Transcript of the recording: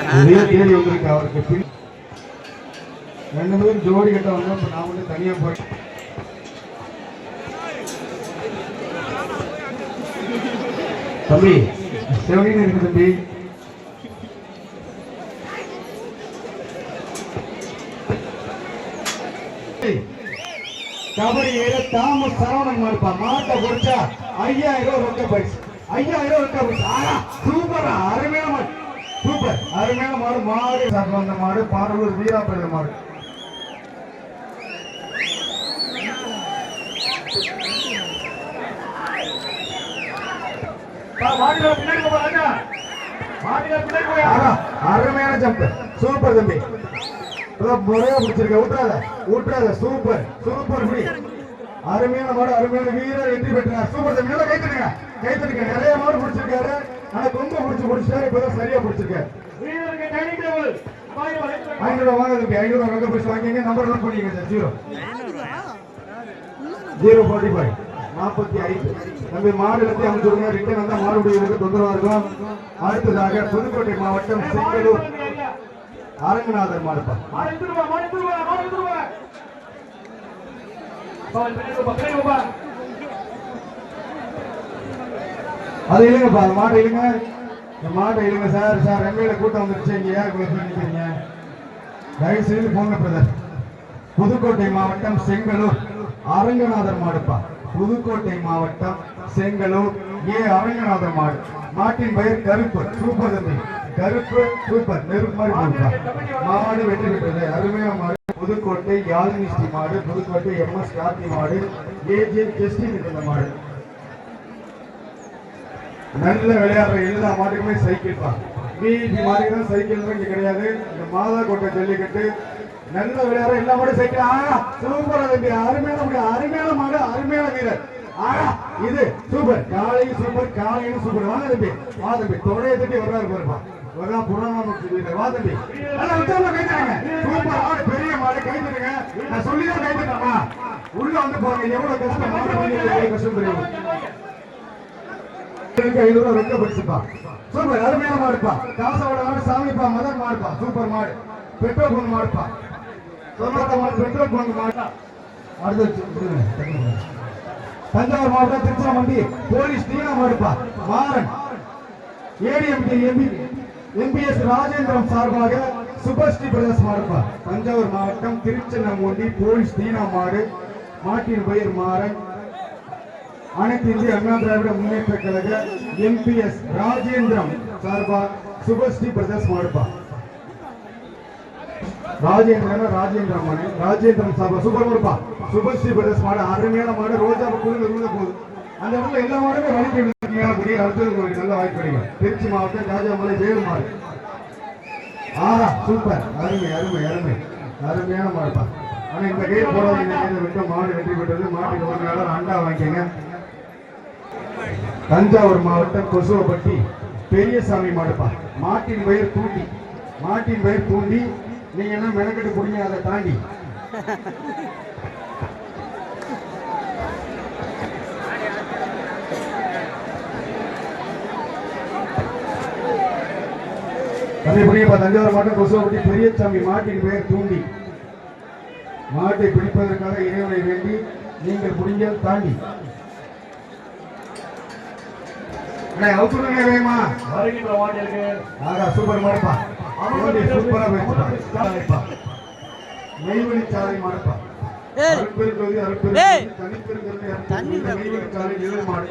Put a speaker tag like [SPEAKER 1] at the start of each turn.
[SPEAKER 1] நிறைய அவருக்கு. பின் ரெண்டு பேரும் ஜோடி கட்ட வந்தோம் நான் வந்து தனியா போய் தம்பி செவனின்னு இருக்கு தம்பி. கபடியில தாம சரவணன் மாட்டை பிடிச்சா ஐயாயிரம் ரூபாய் ரொக்க பரிசு. ஐயாயிரம் ரூபாய் ரொக்க பரிசு. ஆனா சூப்பரா அருமையான மாடு சூப்பர் அருமையான மாடு மாடு. சாப்பிட்டு வந்த மாடு பாடலூர் வீராப்பள்ளி மாடு. ஆனா, அருமையான ஜம்ப் சூப்பர் தம்பி. அதான் முறையா பிடிச்சிருக்க விட்டுறாத விட்டுறாத சூப்பர் சூப்பர் புடி அருமையான மாடு அருமையான வீரர் வெற்றி பெற்றார். சூப்பர் தம்பி நல்லா கைத்தடுங்க கைத்தடுங்க நிறைய மாடு பிடிச்சிருக்காரு. ஆனா கொம்ப பிடிச்சு பிடிச்சாரு இப்பதான் சரியா பிடிச்சிருக்காரு. ஐநூறு வாங்க தம்பி ஐநூறு ரொக்க பரிசு வாங்கிங்க நம்பர் நோட் பண்ணிக்கங்க sir zero zero forty five நாற்பத்தி ஐந்து. தம்பி மாடு எல்லாத்தையும் அமைச்சுடுங்க ரிட்டன் வந்தா மாடுபிடிகளுக்கு தொந்தரவா இருக்கும். அடுத்ததாக புதுக்கோட்டை மாவட்டம் செங்கலூர். அரங்கநாதர் மாடுப்பா அது இல்லைங்கப்பா மாட்டை இல்லைங்க. இந்த மாட்டை இருங்க சார் சார் எம்எல்ஏ கூட்டம் வந்துருச்சு. இங்கே ஏன் இவ்வளவு பேர் நிக்கிறீங்க? தயவு செய்து போங்க பிரதர் புதுக்கோட்டை மாவட்டம் செங்கலூர் அரங்கநாதர் மாடுப்பா. புதுக்கோட்டை மாவட்டம் செங்கலூர் ஏ அரங்கநாதர் மாடு. மாட்டின் பெயர் கருப்பு சூப்பர் தம்பி. கருப்பு சூப்பர் நெருப்பு மாடுப்பா. மாடு வெற்றி பெற்றது. அருமையா மாடு. புதுக்கோட்டை யாழினி மாடு புதுக்கோட்டை எம் எஸ் கார்த்தி மாடு. ஏஜே கெஸ்டி இந்த மாடு. நல்ல விளையாடுற எல்லா மாட்டுக்குமே சைக்கிள் தான். மீதி மாட்டுக்கு தான் சைக்கிள் இங்கே கிடையாது. இந்த மாதா கோட்டை ஜல்லிக்கட்டு நல்ல விளையாடுற எல்லா மாடும் சைக்கிள். ஆ சூப்பரா தம்பி. அருமையான மாடு அருமையான மாடு அருமையான வீரர். ஆ இது சூப்பர். காலையும் சூப்பர் காலையும் சூப்பர். வாங்க தம்பி. வா தம்பி. தொடையை தட்டி வர்றாரு பாருப்பா. வரா புறநானூறு வீரர் வா தம்பி. உத்தரவு சூப்பர் ஆடு பெரிய மாடு. கைதுங்க நான் சொல்லி தான் உள்ள வந்து பாருங்க. எவ்வளவு கஷ்டம் கஷ்டம் தெரியும் ஐநூறு ரொக்க பரிசுப்பா சூப்பர் அருமையான மாடுப்பா. காசோட மாடு சாமிப்பா மதன் மாடுப்பா. சூப்பர் மாடு. பெட்ரோல் பங்கு மாடுப்பா. சொல்லாத மாடு பெட்ரோல் பங்கு மாடு அடுத்து தஞ்சாவூர் மாவட்டம் திருச்சாமண்டி போலீஸ் தீனா மாடுப்பா. Maran. ADMK MP MBS Rajendram சார்பாக சுபஸ்ரீ பிரதேச மாடுப்பா. தஞ்சாவூர் மாவட்டம் திருச்சென்னமூண்டி போலீஸ் தீனா மாடு. மாட்டின் பெயர் மாறன். அனைத்து இந்திய அண்ணா திராவிட முன்னேற்ற கழக எம்பிஎஸ் ராஜேந்திரம் சார்பாக சுபஸ்ரீ பிரதர்ஸ் மாடுப்பா ராஜேந்திரன் ராஜேந்திரம் மணி ராஜேந்திரன் சார்பா சூப்பர் மாடுப்பா சுபஸ்ரீ பிரதர்ஸ் மாடு அருமையான மாடு ரோஜா குழுந்து இருந்த போது. அந்த இடத்துல எல்லா மாடுமே வலிக்கு கூடிய அடுத்தது நல்ல வாய்ப்பு கிடைக்கும். திருச்சி மாவட்டம் ராஜாமலை வேலு மாடு. ஆஹா சூப்பர். அருமை அருமை அருமை. அருமையான மாடுப்பா. ஆனா இந்த கேட் போடாதீங்க. விட்டு மாடு வெற்றி பெற்றது மாட்டுக்கு ஒரு நாள் அண்டா வாங்கிக்கங்க. தஞ்சாவூர் மாவட்டம் கொசுவப்பட்டி பெரியசாமி மாடுப்பா. மாட்டின் பயிர் தூண்டி மாட்டின் பயிர் தூண்டி நீங்க என்ன மெனக்கெட்டு குடிங்க அதை தாண்டி. அதே புரியப்பா தஞ்சாவூர் மாவட்டம் கொசுவப்பட்டி பெரியசாமி மாட்டின் பெயர் தூண்டி. மாட்டை பிடிப்பதற்காக இறைவனை வேண்டி நீங்கள் முடிஞ்சால் தாண்டி. அண்ணா, அவுத்துடுங்க வேகமா. ஆகா, சூப்பர் மாடுப்பா. ஓடி, சூப்பரா போயிடுச்சுப்பா. நெய்வேலிச்சாலை மாடுப்பா.
[SPEAKER 2] ஏய்.
[SPEAKER 1] அருட்பெருஞ்சோதி, அருட்பெருஞ்சோதி,
[SPEAKER 2] ஏய்.
[SPEAKER 1] தனிப்பெருங்கருணை,
[SPEAKER 2] தண்ணி
[SPEAKER 1] அருட்பெருஞ்சோதி, நெய்வேலிச்சாலை ஏழு மாடு